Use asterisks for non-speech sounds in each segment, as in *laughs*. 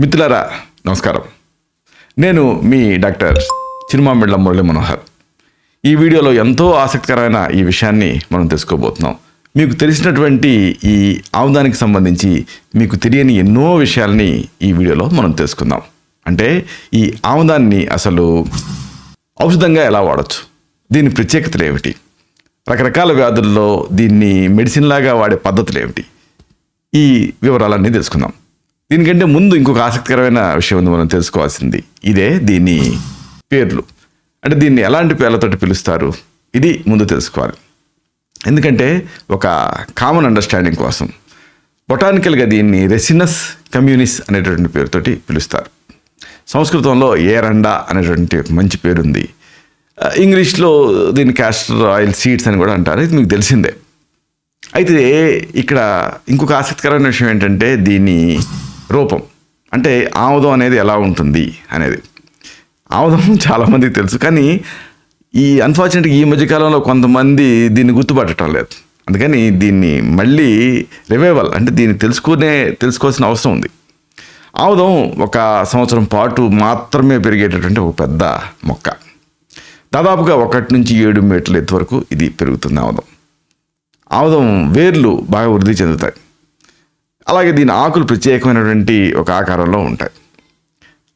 మిత్రులారా నమస్కారం. నేను మీ డాక్టర్ చిరుమామిళ్ళ మురళి మనోహర్. ఈ వీడియోలో ఎంతో ఆసక్తికరమైన ఈ విషయాన్ని మనం తెలుసుకోబోతున్నాం. మీకు తెలిసినటువంటి ఈ ఆముదానికి సంబంధించి మీకు తెలియని ఎన్నో విషయాల్ని ఈ వీడియోలో మనం తెలుసుకుందాం. అంటే ఈ ఆముదాన్ని అసలు ఔషధంగా ఎలా వాడచ్చు? దీని ప్రత్యేకతలు ఏమిటి? రకరకాల వ్యాధుల్లో దీన్ని మెడిసిన్ లాగా వాడే పద్ధతులు ఏమిటి? ఈ వివరాలన్నీ తెలుసుకుందాం. దీనికంటే ముందు ఇంకొక ఆసక్తికరమైన విషయం ఉంది మనం తెలుసుకోవాల్సింది. ఇదే దీని పేర్లు. అంటే దీన్ని ఎలాంటి పేర్లతోటి పిలుస్తారు? ఇది ముందు తెలుసుకోవాలి. ఎందుకంటే ఒక కామన్ అండర్స్టాండింగ్ కోసం బొటానికల్గా దీన్ని రెసినస్ కమ్యూనిస్ అనేటువంటి పేరుతోటి పిలుస్తారు. సంస్కృతంలో ఏరండా అనేటువంటి మంచి పేరుంది. ఇంగ్లీష్లో దీన్ని క్యాస్టర్ ఆయిల్ సీడ్స్ అని కూడా అంటారు. ఇది మీకు తెలిసిందే. అయితే ఇక్కడ ఇంకొక ఆసక్తికరమైన విషయం ఏంటంటే దీని రూపం. అంటే ఆముదం అనేది ఎలా ఉంటుంది అనేది. ఆముదం *laughs* చాలామందికి తెలుసు. కానీ ఈ అన్ఫార్చునేట్గా ఈ మధ్యకాలంలో కొంతమంది దీన్ని గుర్తుపట్టడం లేదు. అందుకని దీన్ని మళ్ళీ రివైవల్ అంటే దీన్ని తెలుసుకునే తెలుసుకోవాల్సిన అవసరం ఉంది. ఆముదం ఒక సంవత్సరం పాటు మాత్రమే పెరిగేటటువంటి ఒక పెద్ద మొక్క. దాదాపుగా ఒకటి నుంచి ఏడు మీటర్ల ఎత్తు వరకు ఇది పెరుగుతుంది ఆముదం. ఆముదం వేర్లు బాగా వృద్ధి చెందుతాయి. అలాగే దీని ఆకులు ప్రత్యేకమైనటువంటి ఒక ఆకారంలో ఉంటాయి.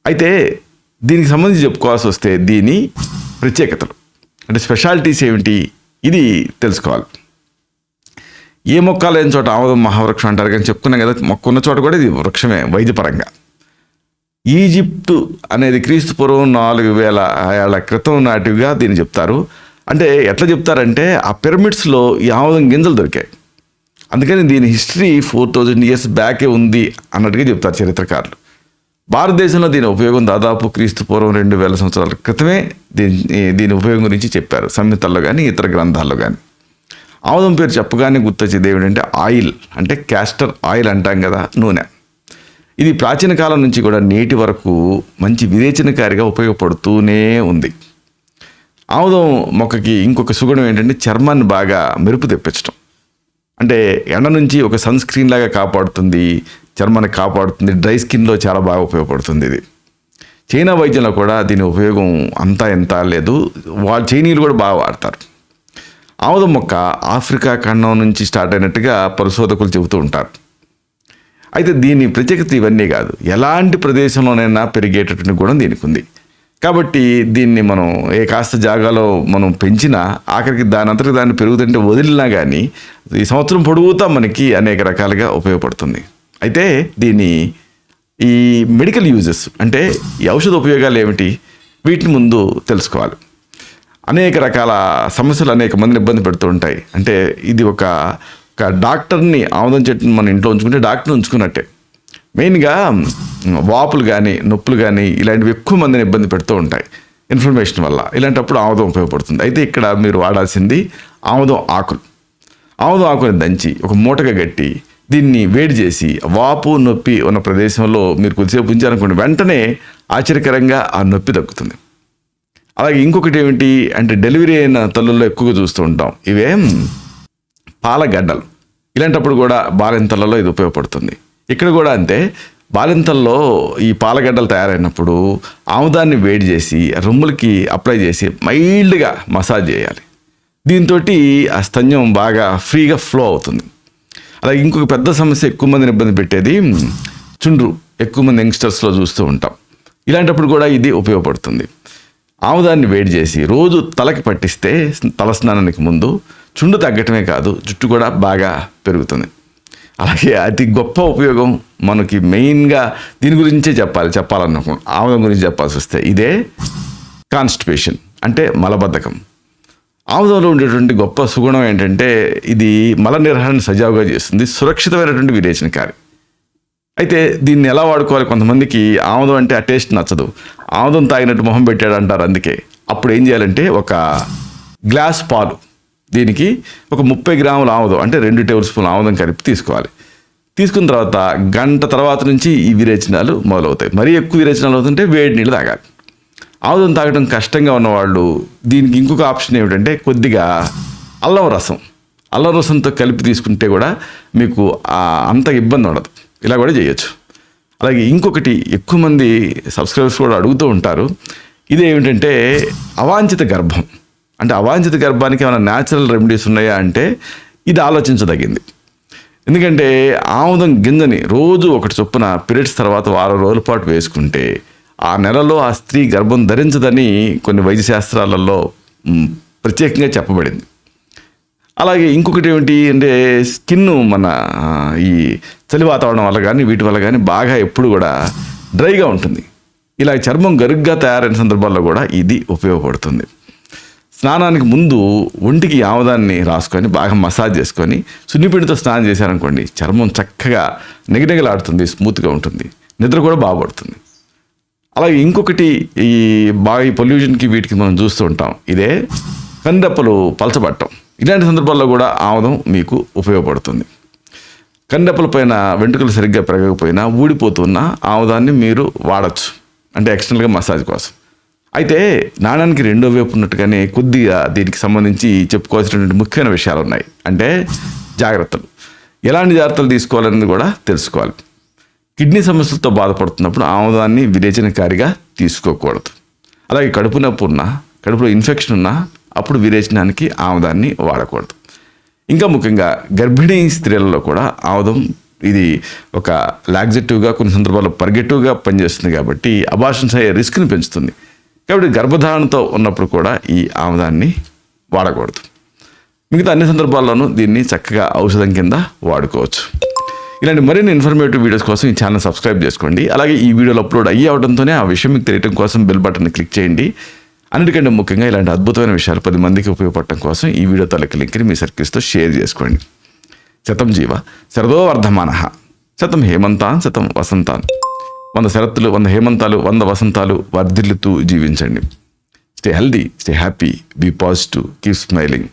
అయితే దీనికి సంబంధించి చెప్పుకోవాల్సి వస్తే దీని ప్రత్యేకతలు. అంటే స్పెషాలిటీస్ ఏమిటి? ఇది తెలుసుకోవాలి. ఏ మొక్క లేని చోట ఆముదం మహావృక్షం అంటారు కానీ చెప్పుకున్నాం కదా మొక్క ఉన్న చోట కూడా ఇది వృక్షమే వైద్యపరంగా. ఈజిప్టు అనేది క్రీస్తు పూర్వం నాలుగు వేల ఏళ్ళ క్రితం నాటివిగా దీన్ని చెప్తారు. అంటే ఎట్లా చెప్తారంటే ఆ పిరమిడ్స్లో ఈ ఆముదం గింజలు దొరికాయి. అందుకని దీని హిస్టరీ ఫోర్ థౌజండ్ ఇయర్స్ బ్యాకే ఉంది అన్నట్టుగా చెప్తారు చరిత్రకారులు. భారతదేశంలో దీని ఉపయోగం దాదాపు క్రీస్తు పూర్వం రెండు వేల సంవత్సరాల క్రితమే దీని దీని ఉపయోగం గురించి చెప్పారు. సంహితల్లో కానీ ఇతర గ్రంథాల్లో కానీ ఆముదం పేరు చెప్పగానే గుర్తొచ్చేది ఏమిటంటే ఆయిల్ అంటే క్యాస్టర్ ఆయిల్ అంటాం కదా నూనె. ఇది ప్రాచీన కాలం నుంచి కూడా నేటి వరకు మంచి విరేచనకారిగా ఉపయోగపడుతూనే ఉంది. ఆముదం మొక్కకి ఇంకొక సుగుణం ఏంటంటే చర్మాన్ని బాగా మెరుపు తెప్పించడం అంటే ఎండ నుంచి ఒక సన్ స్క్రీన్ లాగా కాపాడుతుంది చర్మాన్ని కాపాడుతుంది డ్రై స్కిన్లో చాలా బాగా ఉపయోగపడుతుంది ఇది. చైనా వైద్యంలో కూడా దీని ఉపయోగం అంతా ఎంత లేదు. వాళ్ళు చైనీయులు కూడా బాగా వాడతారు. ఆముదం మొక్క ఆఫ్రికా ఖండం నుంచి స్టార్ట్ అయినట్టుగా పరిశోధకులు చెబుతూ ఉంటారు. అయితే దీని ప్రత్యేకత ఇవన్నీ కాదు. ఎలాంటి ప్రదేశంలోనైనా పెరిగేటటువంటి గుణం దీనికి ఉంది. కాబట్టి దీన్ని మనం ఏ కాస్త జాగాలో మనం పెంచినా ఆఖరికి దాని అంతటి దాన్ని పెరుగుతుంటే వదిలినా కానీ ఈ సంవత్సరం పొడుగుతా మనకి అనేక రకాలుగా ఉపయోగపడుతుంది. అయితే దీని ఈ మెడికల్ యూజెస్ అంటే ఈ ఔషధ ఉపయోగాలు ఏమిటి? వీటిని ముందు తెలుసుకోవాలి. అనేక రకాల సమస్యలు అనేక మందిని ఇబ్బంది పెడుతూ ఉంటాయి. అంటే ఇది ఒక ఒక డాక్టర్ని ఆముదం చెట్టుని మన ఇంట్లో ఉంచుకుంటే డాక్టర్ని ఉంచుకున్నట్టే. మెయిన్గా వాపులు కానీ నొప్పులు కానీ ఇలాంటివి ఎక్కువ మందిని ఇబ్బంది పెడుతూ ఉంటాయి. ఇన్ఫర్మేషన్ వల్ల ఇలాంటప్పుడు ఆముదం ఉపయోగపడుతుంది. అయితే ఇక్కడ మీరు వాడాల్సింది ఆముదం ఆకులు. ఆముదం ఆకుని దంచి ఒక మూటగా గట్టి దీన్ని వేడి చేసి వాపు నొప్పి ఉన్న ప్రదేశంలో మీరు కొద్దిసేపు ఉంచారనుకోండి వెంటనే ఆశ్చర్యకరంగా ఆ నొప్పి తగ్గుతుంది. అలాగే ఇంకొకటి ఏమిటి అంటే డెలివరీ అయిన తల్లుల్లో ఎక్కువగా చూస్తూ ఉంటాం. ఇవేం పాలగడ్డలు. ఇలాంటప్పుడు కూడా బాలింతలలో ఇది ఉపయోగపడుతుంది. ఇక్కడ కూడా అంతే. బాలింతల్లో ఈ పాలగడ్డలు తయారైనప్పుడు ఆముదాన్ని వేడి చేసి రొమ్ములకి అప్లై చేసి మైల్డ్గా మసాజ్ చేయాలి. దీంతో ఆ స్తన్యం బాగా ఫ్రీగా ఫ్లో అవుతుంది. అలాగే ఇంకొక పెద్ద సమస్య ఎక్కువ మందిని ఇబ్బంది పెట్టేది చుండ్రు. ఎక్కువ మంది యంగ్స్టర్స్లో చూస్తూ ఉంటాం. ఇలాంటప్పుడు కూడా ఇది ఉపయోగపడుతుంది. ఆముదాన్ని వేడి చేసి రోజు తలకి పట్టిస్తే తల స్నానానికి ముందు చుండు తగ్గటమే కాదు జుట్టు కూడా బాగా పెరుగుతుంది. అలాగే అతి గొప్ప ఉపయోగం మనకి మెయిన్గా దీని గురించే చెప్పాలి చెప్పాలనుకో ఆముదం గురించి చెప్పాల్సి వస్తే ఇదే కాన్స్టిపేషన్ అంటే మలబద్ధకం. ఆముదంలో ఉండేటువంటి గొప్ప సుగుణం ఏంటంటే ఇది మల నిర్వహణ సజావుగా చేస్తుంది సురక్షితమైనటువంటి విరేచనకారి అయితే దీన్ని ఎలా వాడుకోవాలి? కొంతమందికి ఆముదం అంటే ఆ టేస్ట్ నచ్చదు. ఆముదం తాగినట్టు మొహం పెట్టాడు అంటారు అందుకే. అప్పుడు ఏం చేయాలంటే ఒక గ్లాస్ పాలు దీనికి ఒక ముప్పై గ్రాముల ఆముదం అంటే రెండు టేబుల్ స్పూన్ ఆముదం కలిపి తీసుకోవాలి. తీసుకున్న తర్వాత గంట తర్వాత నుంచి ఈ విరేచనాలు మొదలవుతాయి. మరీ ఎక్కువ విరేచనాలు అవుతుంటే వేడి నీళ్ళు తాగాలి. ఆముదం తాగడం కష్టంగా ఉన్నవాళ్ళు దీనికి ఇంకొక ఆప్షన్ ఏమిటంటే కొద్దిగా అల్లం రసం. అల్లం రసంతో కలిపి తీసుకుంటే కూడా మీకు అంత ఇబ్బంది ఉండదు. ఇలా కూడా చేయొచ్చు. అలాగే ఇంకొకటి ఎక్కువ మంది సబ్స్క్రైబర్స్ కూడా అడుగుతూ ఉంటారు. ఇదేమిటంటే అవాంఛిత గర్భం. అంటే అవాంఛిత గర్భానికి ఏమైనా న్యాచురల్ రెమెడీస్ ఉన్నాయా అంటే ఇది ఆలోచించదగింది. ఎందుకంటే ఆముదం గింజని రోజు ఒకటి చొప్పున పీరియడ్స్ తర్వాత వారం రోజుల పాటు వేసుకుంటే ఆ నెలలో ఆ స్త్రీ గర్భం ధరించదని కొన్ని వైద్య శాస్త్రాలలో ప్రత్యేకంగా చెప్పబడింది. అలాగే ఇంకొకటి ఏమిటి అంటే స్కిన్ మన ఈ చలి వాతావరణం వల్ల కానీ వీటి వల్ల కానీ బాగా ఎప్పుడు కూడా డ్రైగా ఉంటుంది. ఇలా చర్మం గరుగ్గా తయారైన సందర్భాల్లో కూడా ఇది ఉపయోగపడుతుంది. స్నానానికి ముందు ఒంటికి ఆముదాన్ని రాసుకొని బాగా మసాజ్ చేసుకొని సున్నిపిండితో స్నానం చేశారనుకోండి చర్మం చక్కగా నిగనిగలాడుతుంది స్మూత్గా ఉంటుంది నిద్ర కూడా బాగుపడుతుంది అలాగే ఇంకొకటి ఈ బాగా ఈ పొల్యూషన్కి వీటికి మనం చూస్తూ ఉంటాం ఇదే కందెప్పలు పలచబట్టం. ఇలాంటి సందర్భాల్లో కూడా ఆముదం మీకు ఉపయోగపడుతుంది. కందెప్పల పైన వెంట్రుకలు సరిగ్గా పెరగకపోయినా ఊడిపోతున్న ఆముదాన్ని మీరు వాడచ్చు. అంటే ఎక్స్టర్నల్గా మసాజ్ కోసం. అయితే నాణానికి రెండో వైపు ఉన్నట్టుగానే కొద్దిగా దీనికి సంబంధించి చెప్పుకోవాల్సినటువంటి ముఖ్యమైన విషయాలు ఉన్నాయి. అంటే జాగ్రత్తలు. ఎలాంటి జాగ్రత్తలు తీసుకోవాలనేది కూడా తెలుసుకోవాలి. కిడ్నీ సమస్యలతో బాధపడుతున్నప్పుడు ఆముదాన్ని విరేచనకారిగా తీసుకోకూడదు. అలాగే కడుపు నొప్పి ఉన్నా కడుపులో ఇన్ఫెక్షన్ ఉన్నా అప్పుడు విరేచనానికి ఆముదాన్ని వాడకూడదు. ఇంకా ముఖ్యంగా గర్భిణీ స్త్రీలలో కూడా ఆముదం ఇది ఒక లాగ్జెటివ్గా కొన్ని సందర్భాల్లో పర్గెటివ్గా పనిచేస్తుంది కాబట్టి అబార్షన్స్ అయ్యే రిస్క్ని పెంచుతుంది. కాబట్టి గర్భధారణతో ఉన్నప్పుడు కూడా ఈ ఆముదాన్ని వాడకూడదు. మిగతా అన్ని సందర్భాల్లోనూ దీన్ని చక్కగా ఔషధం కింద వాడుకోవచ్చు. ఇలాంటి మరిన్ని ఇన్ఫర్మేటివ్ వీడియోస్ కోసం ఈ ఛానల్ సబ్స్క్రైబ్ చేసుకోండి. అలాగే ఈ వీడియోలు అప్లోడ్ అయ్యి అవడంతోనే ఆ విషయం మీకు తెలియటం కోసం బెల్ బటన్ క్లిక్ చేయండి. అన్నిటికంటే ముఖ్యంగా ఇలాంటి అద్భుతమైన విషయాలు పది మందికి ఉపయోగపడటం కోసం ఈ వీడియో తాలూకు లింక్ని మీ సర్కిల్స్తో షేర్ చేసుకోండి. శతం జీవ శరదో వర్ధమాన శతం హేమంతాన్ శతం వసంతాన్. వంద శరత్తులు వంద హేమంతాలు వంద వసంతాలు వర్ధిల్లుతూ జీవించండి. Stay healthy stay happy be positive keep smiling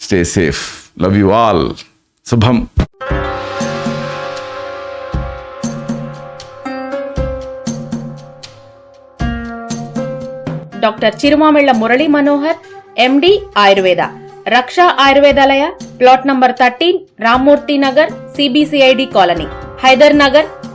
stay safe love you all శుభం doctor Chirumamilla Murali Manohar MD Ayurveda Raksha Ayurvedalaya plot number thirteen Rammurthy Nagar CBCID colony Hyder Nagar